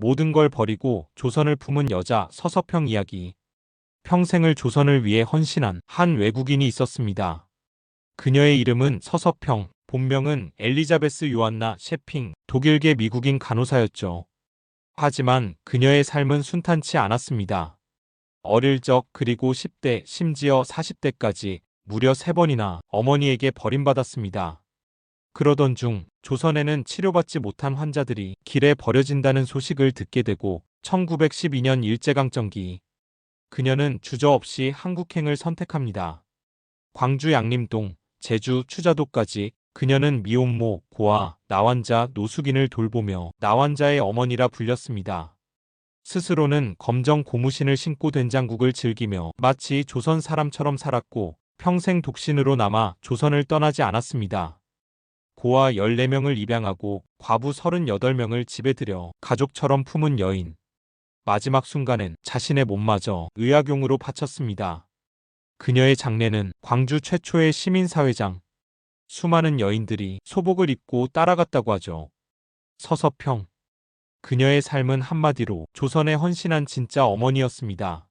모든 걸 버리고 조선을 품은 여자 서서평 이야기. 평생을 조선을 위해 헌신한 한 외국인이 있었습니다. 그녀의 이름은 서서평, 본명은 엘리자베스 요한나 셰핑, 독일계 미국인 간호사였죠. 하지만 그녀의 삶은 순탄치 않았습니다. 어릴 적 그리고 10대 심지어 40대까지 무려 3번이나 어머니에게 버림받았습니다. 그러던 중 조선에는 치료받지 못한 환자들이 길에 버려진다는 소식을 듣게 되고 1912년 일제강점기 그녀는 주저없이 한국행을 선택합니다. 광주 양림동, 제주 추자도까지 그녀는 미혼모, 고아, 나환자, 노숙인을 돌보며 나환자의 어머니라 불렸습니다. 스스로는 검정 고무신을 신고 된장국을 즐기며 마치 조선 사람처럼 살았고 평생 독신으로 남아 조선을 떠나지 않았습니다. 고아 14명을 입양하고 과부 38명을 집에 들여 가족처럼 품은 여인. 마지막 순간엔 자신의 몸마저 의학용으로 바쳤습니다. 그녀의 장례는 광주 최초의 시민사회장. 수많은 여인들이 소복을 입고 따라갔다고 하죠. 서서평. 그녀의 삶은 한마디로 조선에 헌신한 진짜 어머니였습니다.